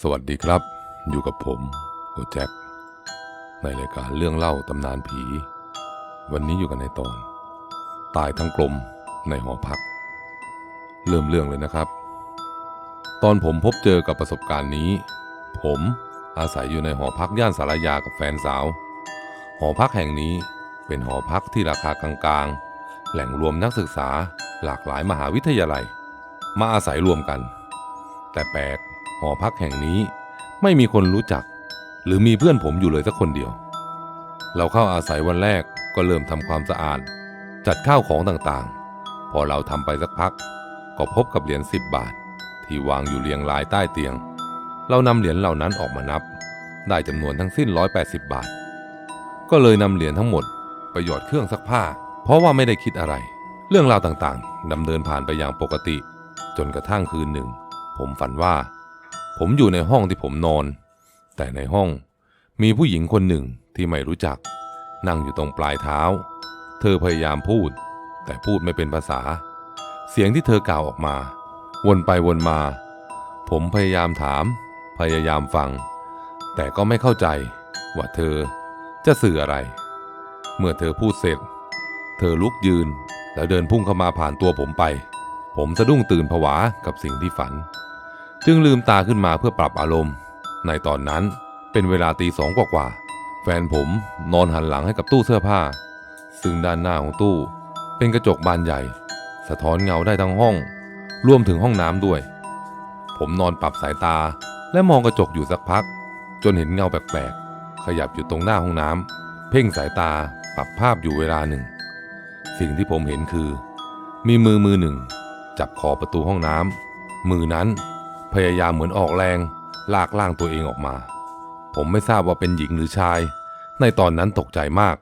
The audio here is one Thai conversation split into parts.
สวัสดีครับ อยู่กับผมโอแจ็คในรายการเรื่องเล่าตำนานผี วันนี้อยู่กันในตอน ตายทั้งกลมในหอพัก เริ่มเรื่องเลยนะครับ ตอนผมพบเจอกับประสบการณ์นี้ ผมอาศัยอยู่ในหอพักย่านสารยากับแฟนสาว หอพักแห่งนี้เป็นหอพักที่ราคากลางๆ แหล่งรวมนักศึกษาหลากหลายมหาวิทยาลัย มาอาศัยรวมกัน แต่แปลก หอพักแห่งนี้ไม่มีคนรู้จัก หรือมีเพื่อนผมอยู่เลยสักคนเดียว เราเข้าอาศัยวันแรกก็เริ่มทำความสะอาด จัดข้าวของต่างๆ พอเราทำไปสักพัก ก็พบกับเหรียญสิบบาท ที่วางอยู่เรียงรายใต้เตียง เรานำเหรียญเหล่านั้นออกมานับ ได้จำนวนทั้งสิ้น 180 บาท ก็เลยนำเหรียญทั้งหมดไปหยอดเครื่องซักผ้า เพราะว่าไม่ได้คิดอะไร เรื่องราวต่างๆดำเนินผ่านไปอย่างปกติ จนกระทั่งคืนหนึ่ง ผมฝันว่า ผมอยู่ในห้องที่ผมนอน แต่ในห้องมีผู้หญิงคนหนึ่งที่ไม่รู้จัก นั่งอยู่ตรงปลายเท้า เธอพยายามพูด แต่พูดไม่เป็นภาษา เสียงที่เธอกล่าวออกมา วนไปวนมา ผมพยายามถาม พยายามฟัง แต่ก็ไม่เข้าใจ ว่าเธอจะสื่ออะไร เมื่อเธอพูดเสร็จ เธอลุกยืนแล้วเดินพุ่งเข้ามาผ่านตัวผมไป ผมสะดุ้งตื่นผวากับสิ่งที่ฝัน จึงลืมตาขึ้นมาเพื่อปรับอารมณ์ ในตอนนั้นเป็นเวลาตีสองกว่าๆแฟนผมนอนหันหลังให้กับตู้เสื้อผ้า ซึ่งด้านหน้าของตู้ เป็นกระจกบานใหญ่ สะท้อนเงาได้ทั้งห้อง รวมถึงห้องน้ำด้วย ผมนอนปรับสายตาและมองกระจกอยู่สักพัก จนเห็นเงาแปลกๆขยับอยู่ตรงหน้าห้องน้ำเพ่งสายตาปรับภาพอยู่เวลาหนึ่ง สิ่งที่ผมเห็นคือ มีมือมือหนึ่ง จับขอบประตูห้องน้ำมือนั้น พยายามเหมือนออกแรง ลากล่างตัวเองออกมา ผมไม่ทราบว่าเป็นหญิงหรือชาย ในตอนนั้นตกใจมาก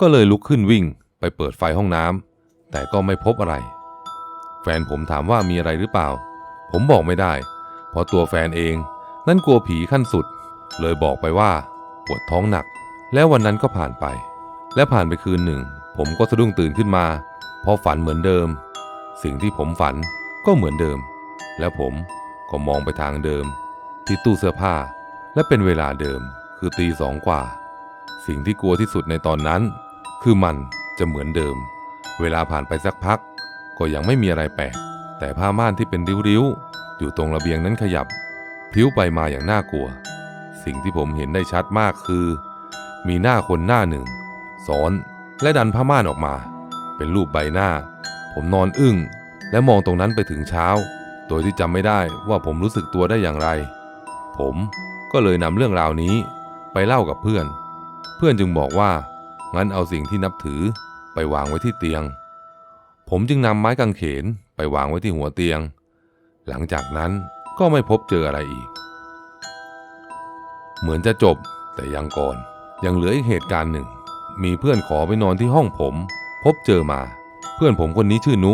ก็เลยลุกขึ้นวิ่งไปเปิดไฟห้องน้ำแต่ก็ไม่พบอะไร แฟนผมถามว่ามีอะไรหรือเปล่า ผมบอกไม่ได้ เพราะตัวแฟนเอง นั่นกลัวผีขั้นสุด เลยบอกไปว่าปวดท้องหนัก แล้ววันนั้นก็ผ่านไป และผ่านไปคืนหนึ่ง ผมก็สะดุ้งตื่นขึ้นมาเพราะฝันเหมือนเดิม สิ่งที่ผมฝันก็เหมือนเดิม แล้วผม ก็มองไปทางเดิม ที่ตู้เสื้อผ้า และเป็นเวลาเดิมคือตีสองกว่า สิ่งที่กลัวที่สุดในตอนนั้น คือมันจะเหมือนเดิม เวลาผ่านไปสักพัก ก็ยังไม่มีอะไรแปลก แต่ผ้าม่านที่เป็นริ้วๆ อยู่ตรงระเบียงนั้นขยับพลิ้วไปมาอย่างน่ากลัว สิ่งที่ผมเห็นได้ชัดมากคือ มีหน้าคนหน้าหนึ่งซ้อนและดันผ้าม่านออกมา เป็นรูปใบหน้า ผมนอนอึ้ง และมองตรงนั้นไปถึงเช้า โดยที่จำไม่ได้ว่าผมรู้สึกตัวได้อย่างไร ผมก็เลยนำเรื่องราวนี้ไปเล่ากับเพื่อน เพื่อนจึงบอกว่า งั้นเอาสิ่งที่นับถือไปวางไว้ที่เตียง ผมจึงนำไม้กางเขนไปวางไว้ที่หัวเตียง หลังจากนั้นก็ไม่พบเจออะไรอีก เหมือนจะจบแต่ยังก่อน ยังเหลืออีกเหตุการณ์หนึ่ง มีเพื่อนขอไปนอนที่ห้องผม พบเจอมา เพื่อนผมคนนี้ชื่อนุ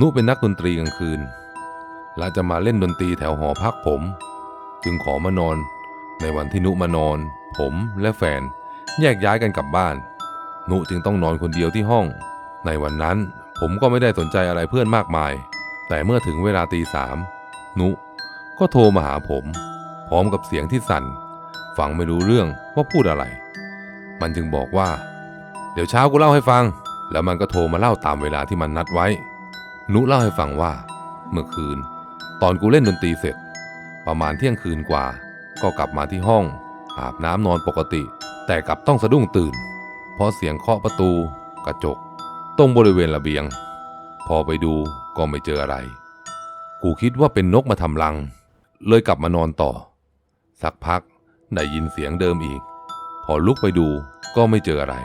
นุเป็นนักดนตรีกลางคืน และจะมาเล่นดนตรีแถวหอพักผม จึงขอมานอน ในวันที่นุมานอน ผมและแฟนแยกย้ายกันกลับบ้าน นุจึงต้องนอนคนเดียวที่ห้อง ในวันนั้นผมก็ไม่ได้สนใจอะไรเพื่อนมากมาย แต่เมื่อถึงเวลาตีสามนุก็โทรมาหาผม พร้อมกับเสียงที่สั่น ฟังไม่รู้เรื่องว่าพูดอะไร มันจึงบอกว่า เดี๋ยวเช้ากูเล่าให้ฟัง แล้วมันก็โทรมาเล่าตามเวลาที่มันนัดไว้ นุเล่าให้ฟังว่า เมื่อคืน ตอนกูเล่นดนตรีเสร็จ ประมาณเที่ยงคืนกว่า ก็กลับมาที่ห้อง อาบน้ำนอนปกติ แต่กลับต้องสะดุ้งตื่น เพราะเสียงเคาะประตู กระจก ตรงบริเวณระเบียง พอไปดูก็ไม่เจออะไร กูคิดว่าเป็นนกมาทำรัง เลยกลับมานอนต่อ สักพักได้ยินเสียงเดิมอีก พอลุกไปดูก็ไม่เจออะไร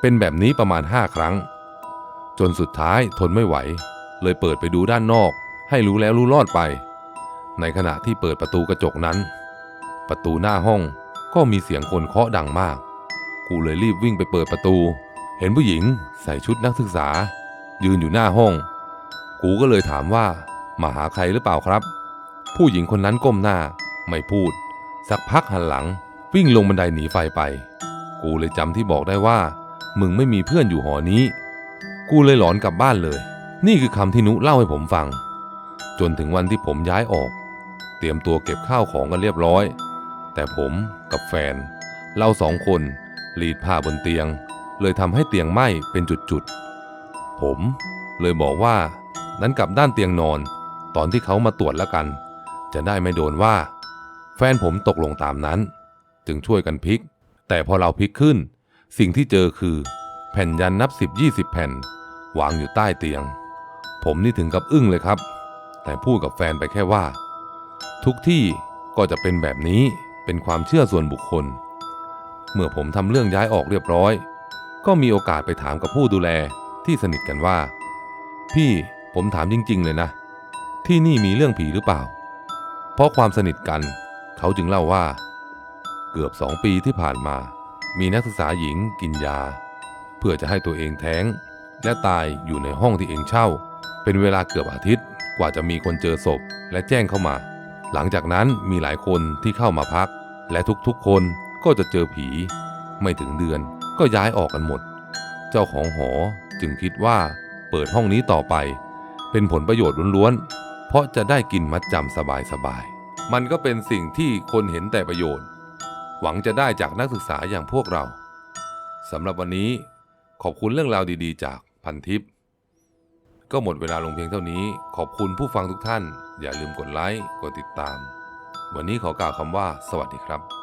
เป็นแบบนี้ประมาณห้าครั้ง จนสุดท้ายทนไม่ไหว เลยเปิดไปดูด้านนอก ให้รู้แล้วรู้รอดไป ในขณะที่เปิดประตูกระจกนั้น ประตูหน้าห้องก็มีเสียงคนเคาะดังมาก กูเลยรีบวิ่งไปเปิดประตู เห็นผู้หญิงใส่ชุดนักศึกษา ยืนอยู่หน้าห้อง กูก็เลยถามว่า มาหาใครหรือเปล่าครับ ผู้หญิงคนนั้นก้มหน้า ไม่พูด สักพักหันหลัง วิ่งลงบันไดหนีไฟไป กูเลยจำที่บอกได้ว่า มึงไม่มีเพื่อนอยู่หอนี้ กูเลยหลอนกลับบ้านเลย นี่คือคำที่นุเล่าให้ผมฟัง จนถึงวันที่ผมย้ายออก เตรียมตัวเก็บข้าวของกันเรียบร้อย แต่ผมกับแฟน เราสองคนรีดผ้าบนเตียง เลยทำให้เตียงไหม้เป็นจุดๆ ผมเลยบอกว่านั้นกลับด้านเตียงนอน ตอนที่เขามาตรวจแล้วกัน จะได้ไม่โดนว่า แฟนผมตกลงตามนั้น จึงช่วยกันพลิก แต่พอเราพลิกขึ้น สิ่งที่เจอคือ แผ่นยันนับ 10 20 แผ่น วางอยู่ใต้เตียง ผมนี่ถึงกับอึ้งเลยครับ แต่พูดกับแฟนไปแค่ว่า ทุกที่ก็จะเป็นแบบนี้เป็นความเชื่อส่วนบุคคล เมื่อผมทำเรื่องย้ายออกเรียบร้อย ก็มีโอกาสไปถามกับผู้ดูแลที่สนิทกันว่า พี่ผมถามจริง ๆ เลยนะ ที่นี่มีเรื่องผีหรือเปล่า เพราะความสนิทกัน เขาจึงเล่าว่า เกือบสองปีที่ผ่านมา มีนักศึกษาหญิงกินยา เพื่อจะให้ตัวเองแท้ง และตายอยู่ในห้องที่เองเช่า เป็นเวลาเกือบอาทิตย์ กว่าจะมีคนเจอศพและแจ้งเข้ามา หลังจากนั้นมีหลายคนที่เข้ามาพัก และทุกๆคนก็จะเจอผี ไม่ถึงเดือนก็ย้ายออกกันหมด เจ้าของหอจึงคิดว่าเปิดห้องนี้ต่อไป เป็นผลประโยชน์ล้วนๆ เพราะจะได้กินมัดจำสบายๆ มันก็เป็นสิ่งที่คนเห็นแต่ประโยชน์ หวังจะได้จากนักศึกษาอย่างพวกเราสำหรับวันนี้ขอบคุณเรื่องราวดีๆ จากพันทิป ก็หมดเวลาลงเพียงเท่านี้ ขอบคุณผู้ฟังทุกท่าน อย่าลืมกดไลค์ กดติดตาม วันนี้ขอกล่าวคำว่า สวัสดีครับ